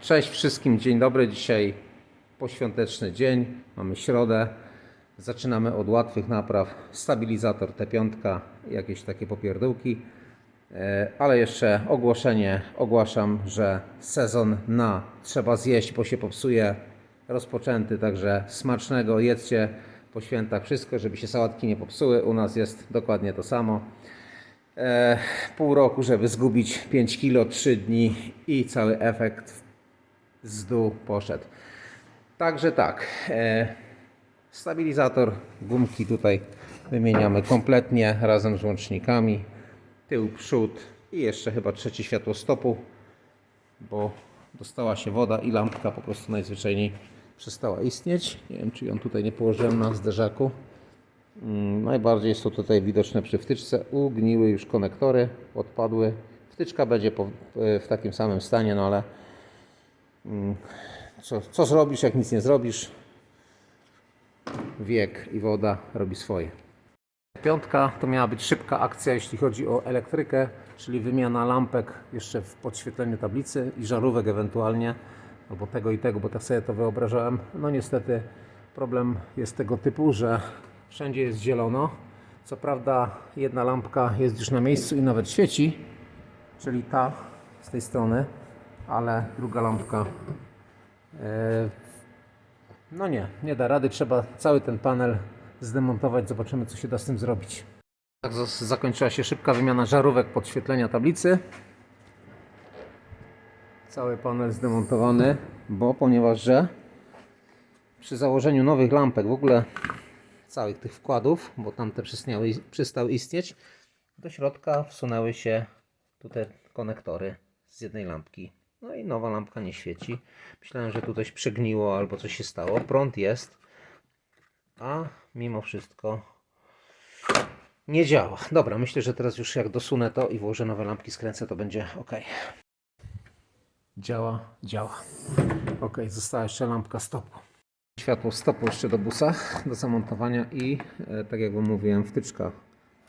Cześć wszystkim, dzień dobry. Dzisiaj poświąteczny dzień, mamy środę. Zaczynamy od łatwych napraw. Stabilizator T5, jakieś takie popierdółki. E, Ale jeszcze ogłoszenie. Ogłaszam, że sezon na trzeba zjeść, bo się popsuje rozpoczęty. Także smacznego jedzcie po świętach wszystko, żeby się sałatki nie popsuły. U nas jest dokładnie to samo. E, pół roku, żeby zgubić 5 kilo, 3 dni i cały efekt z dół poszedł. Także tak. E, stabilizator, gumki tutaj wymieniamy kompletnie razem z łącznikami. Tył, przód i jeszcze chyba trzecie światło stopu, bo dostała się woda i lampka po prostu najzwyczajniej przestała istnieć. Nie wiem, czy ją tutaj nie położyłem na zderzaku. Mm, Najbardziej jest to tutaj widoczne przy wtyczce. Ugniły już konektory, odpadły. Wtyczka będzie po, w takim samym stanie, no ale co, co zrobisz, jak nic nie zrobisz? Wiek i woda robi swoje. Piątka to miała być szybka akcja, jeśli chodzi o elektrykę, czyli wymiana lampek jeszcze w podświetleniu tablicy i żarówek ewentualnie, albo tego i tego, bo tak sobie to wyobrażałem. No niestety problem jest tego typu, że wszędzie jest zielono. Co prawda jedna lampka jest już na miejscu i nawet świeci, czyli ta z tej strony, ale druga lampka e, no nie, nie da rady. Trzeba cały ten panel zdemontować. Zobaczymy, co się da z tym zrobić. Tak zakończyła się szybka wymiana żarówek podświetlenia tablicy. Cały panel zdemontowany, bo ponieważ że przy założeniu nowych lampek, w ogóle całych tych wkładów, bo tamte przystniały, przestały istnieć, do środka wsunęły się tutaj konektory z jednej lampki. No i nowa lampka nie świeci. Myślałem, że tu coś przegniło albo coś się stało. Prąd jest, a mimo wszystko nie działa. Dobra, myślę, że teraz już jak dosunę to i włożę nowe lampki, skręcę, to będzie ok. Działa, działa. Ok, została jeszcze lampka stopu. Światło stopu jeszcze do busa, do zamontowania i e, tak jak Wam mówiłem, wtyczka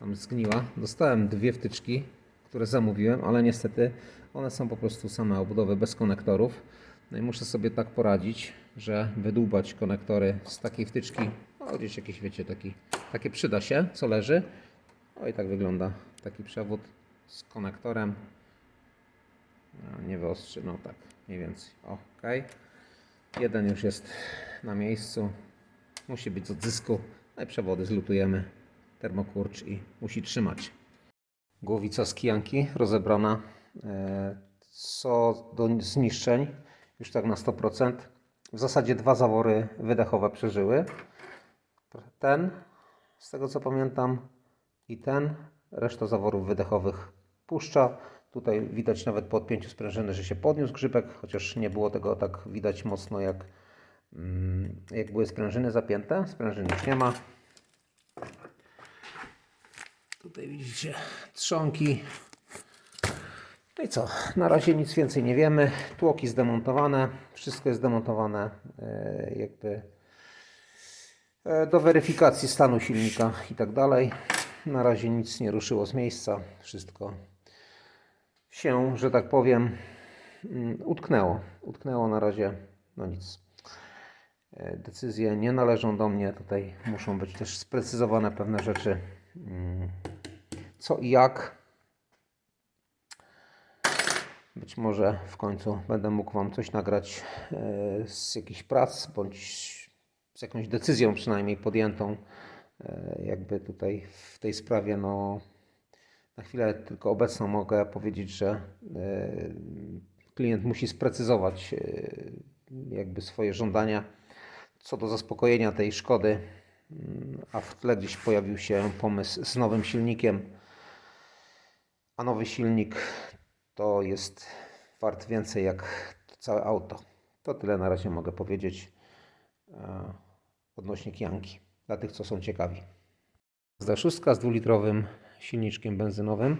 tam zgniła. Dostałem dwie wtyczki, które zamówiłem, ale niestety one są po prostu same obudowy bez konektorów. No i muszę sobie tak poradzić, że wydłubać konektory z takiej wtyczki, no gdzieś jakieś wiecie, taki, takie przyda się, co leży. O i tak wygląda taki przewód z konektorem. No, nie wyostrzy, no tak, mniej więcej. Ok. Jeden już jest na miejscu. Musi być z odzysku. No i przewody zlutujemy. Termokurcz i musi trzymać. Głowica z kijanki rozebrana. E, Co do zniszczeń, już tak na 100%. W zasadzie dwa zawory wydechowe przeżyły. Ten, z tego co pamiętam, i ten. Reszta zaworów wydechowych puszcza. Tutaj widać nawet po odpięciu sprężyny, że się podniósł grzybek, chociaż nie było tego tak widać mocno jak, mm, jak były sprężyny zapięte. Sprężyny już nie ma. Tutaj widzicie trzonki. No i co? Na razie nic więcej nie wiemy. Tłoki zdemontowane. Wszystko jest zdemontowane e, jakby e, do weryfikacji stanu silnika i tak dalej. Na razie nic nie ruszyło z miejsca. Wszystko się, że tak powiem, mm, utknęło. Utknęło na razie. No nic. E, Decyzje nie należą do mnie. Tutaj muszą być też sprecyzowane pewne rzeczy. Mm, Co i jak. Być może w końcu będę mógł Wam coś nagrać e, z jakichś prac, bądź z jakąś decyzją przynajmniej podjętą. E, Jakby tutaj w tej sprawie, no na chwilę tylko obecną mogę powiedzieć, że e, klient musi sprecyzować jakby swoje żądania co do zaspokojenia tej szkody, a w tle gdzieś pojawił się pomysł z nowym silnikiem, a nowy silnik to jest wart więcej jak całe auto. To tyle na razie mogę powiedzieć e, odnośnie Kijanki, dla tych co są ciekawi. Zda 6 z dwulitrowym silniczkiem benzynowym.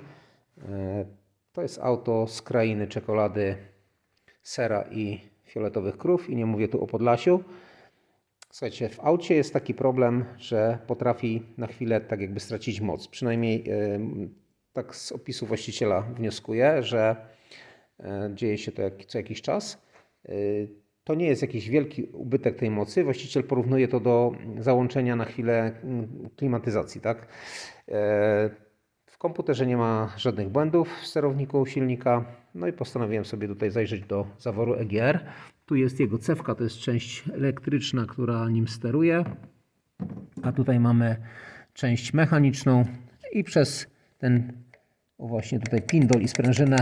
E, To jest auto z krainy czekolady, sera i fioletowych krów. I nie mówię tu o Podlasiu. Słuchajcie, w aucie jest taki problem, że potrafi na chwilę tak jakby stracić moc. Przynajmniej e, tak z opisu właściciela wnioskuję, że e, dzieje się to co jakiś czas. y, to nie jest jakiś wielki ubytek tej mocy. Właściciel porównuje to do załączenia na chwilę mm, klimatyzacji, tak? E, W komputerze nie ma żadnych błędów w sterowniku silnika. No i postanowiłem sobie tutaj zajrzeć do zaworu EGR. Tu jest jego cewka, to jest część elektryczna, która nim steruje. A tutaj mamy część mechaniczną i przez ten właśnie tutaj pindol i sprężynę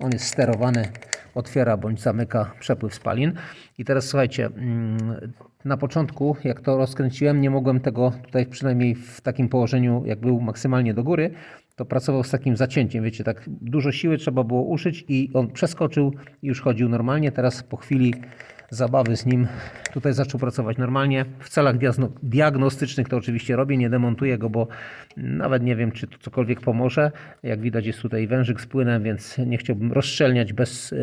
on jest sterowany, otwiera bądź zamyka przepływ spalin. I teraz słuchajcie, mm, na początku jak to rozkręciłem, nie mogłem tego tutaj przynajmniej w takim położeniu, jak był maksymalnie do góry, to pracował z takim zacięciem, wiecie, tak dużo siły trzeba było uszyć i on przeskoczył i już chodził normalnie. Teraz po chwili zabawy z nim tutaj zaczął pracować normalnie. W celach diagnostycznych to oczywiście robię, nie demontuję go, bo nawet nie wiem, czy to cokolwiek pomoże. Jak widać jest tutaj wężyk z płynem, więc nie chciałbym rozszczelniać bez e,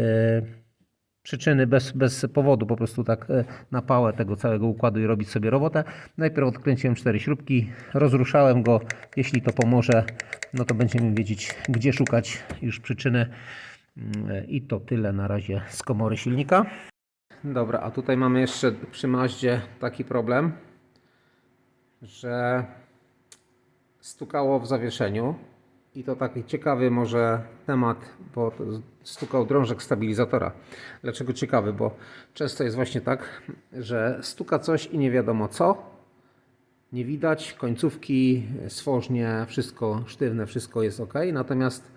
przyczyny, bez, bez powodu, po prostu tak e, na pałę tego całego układu i robić sobie robotę. Najpierw odkręciłem cztery śrubki, rozruszałem go. Jeśli to pomoże, no to będziemy wiedzieć, gdzie szukać już przyczyny. Mm, I to tyle na razie z komory silnika. Dobra, a tutaj mamy jeszcze przy Maździe taki problem, że stukało w zawieszeniu i to taki ciekawy może temat, bo stukał drążek stabilizatora. Dlaczego ciekawy? Bo często jest właśnie tak, że stuka coś i nie wiadomo co, nie widać, końcówki, swożnie, wszystko sztywne, wszystko jest ok, natomiast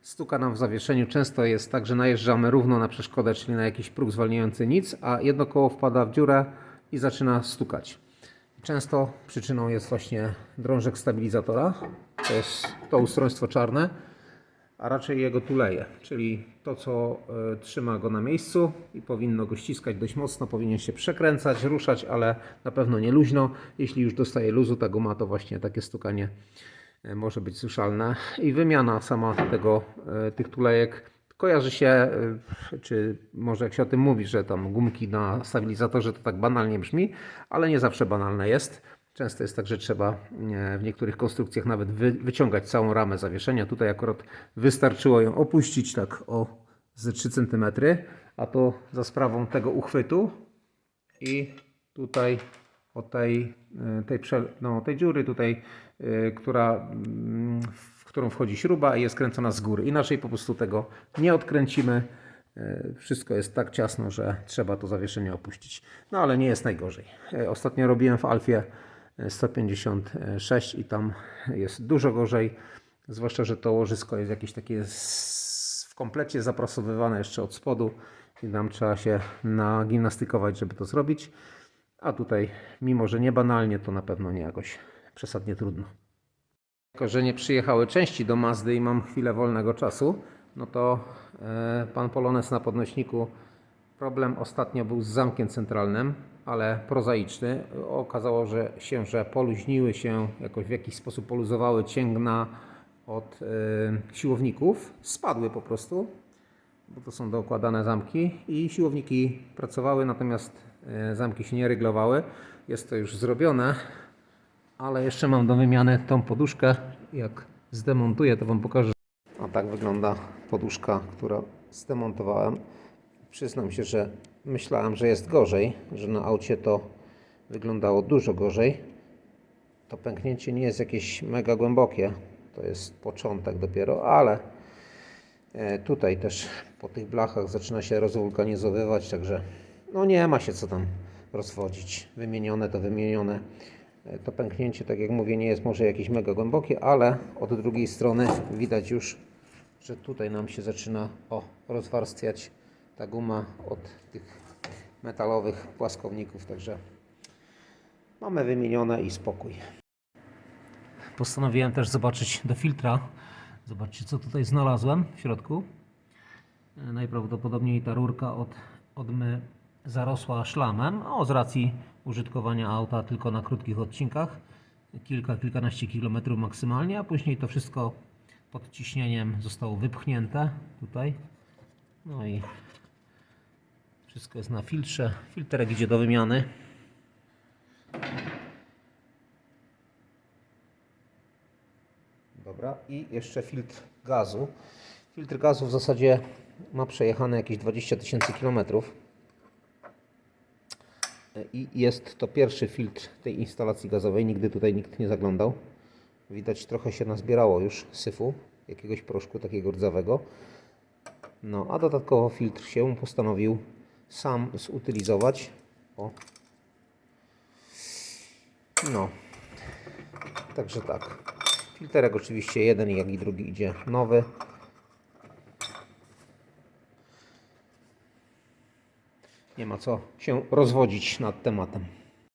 stuka nam w zawieszeniu. Często jest tak, że najeżdżamy równo na przeszkodę, czyli na jakiś próg zwalniający nic, a jedno koło wpada w dziurę i zaczyna stukać. Często przyczyną jest właśnie drążek stabilizatora, to jest to ustrojstwo czarne, a raczej jego tuleje, czyli to co e, trzyma go na miejscu i powinno go ściskać dość mocno, powinien się przekręcać, ruszać, ale na pewno nie luźno. Jeśli już dostaje luzu ta guma, to właśnie takie stukanie e, może być słyszalne i wymiana sama tego, e, tych tulejek kojarzy się, czy może jak się o tym mówi, że tam gumki na stabilizatorze to tak banalnie brzmi, ale nie zawsze banalne jest. Często jest tak, że trzeba e, w niektórych konstrukcjach nawet wy, wyciągać całą ramę zawieszenia. Tutaj akurat wystarczyło ją opuścić tak o ze 3 cm, a to za sprawą tego uchwytu i tutaj od tej, e, tej, no, tej dziury tutaj, e, która, w którą wchodzi śruba i jest kręcona z góry. Inaczej po prostu tego nie odkręcimy. Wszystko jest tak ciasno, że trzeba to zawieszenie opuścić. No ale nie jest najgorzej. Ostatnio robiłem w Alfie 156 i tam jest dużo gorzej. Zwłaszcza, że to łożysko jest jakieś takie w komplecie zaprasowywane jeszcze od spodu i tam trzeba się nagimnastykować, żeby to zrobić. A tutaj, mimo że nie banalnie, to na pewno nie jakoś przesadnie trudno. Jako, że nie przyjechały części do Mazdy i mam chwilę wolnego czasu, no to e, pan Polones na podnośniku problem ostatnio był z zamkiem centralnym, ale prozaiczny. Okazało że się, że poluźniły się, jakoś w jakiś sposób poluzowały cięgna od e, siłowników, spadły po prostu, bo to są dookładane zamki i siłowniki pracowały, natomiast e, zamki się nie ryglowały. Jest to już zrobione, ale jeszcze mam do wymiany tą poduszkę. Jak zdemontuję, to Wam pokażę. A tak wygląda poduszka, którą zdemontowałem. Przyznam się, że myślałem, że jest gorzej, że na aucie to wyglądało dużo gorzej. To pęknięcie nie jest jakieś mega głębokie. To jest początek dopiero, ale e, tutaj też po tych blachach zaczyna się rozwulkanizowywać, także no nie ma się co tam rozwodzić. Wymienione to wymienione. E, To pęknięcie, tak jak mówię, nie jest może jakieś mega głębokie, ale od drugiej strony widać już, że tutaj nam się zaczyna o, rozwarstwiać ta guma od tych metalowych płaskowników, także mamy wymienione i spokój. Postanowiłem też zobaczyć do filtra. Zobaczcie, co tutaj znalazłem w środku. Najprawdopodobniej ta rurka od odmy zarosła szlamem, o, z racji użytkowania auta tylko na krótkich odcinkach, kilka, kilkanaście kilometrów maksymalnie, a później to wszystko pod ciśnieniem zostało wypchnięte tutaj. No i wszystko jest na filtrze. Filterek idzie do wymiany. Dobra, i jeszcze filtr gazu. Filtr gazu w zasadzie ma przejechane jakieś 20 tysięcy kilometrów. I jest to pierwszy filtr tej instalacji gazowej. Nigdy tutaj nikt nie zaglądał. Widać trochę się nazbierało już syfu, jakiegoś proszku takiego rdzawego. No, a dodatkowo filtr się postanowił sam zutylizować. O. No. Także tak. Filterek oczywiście jeden, jak i drugi idzie nowy. Nie ma co się rozwodzić nad tematem.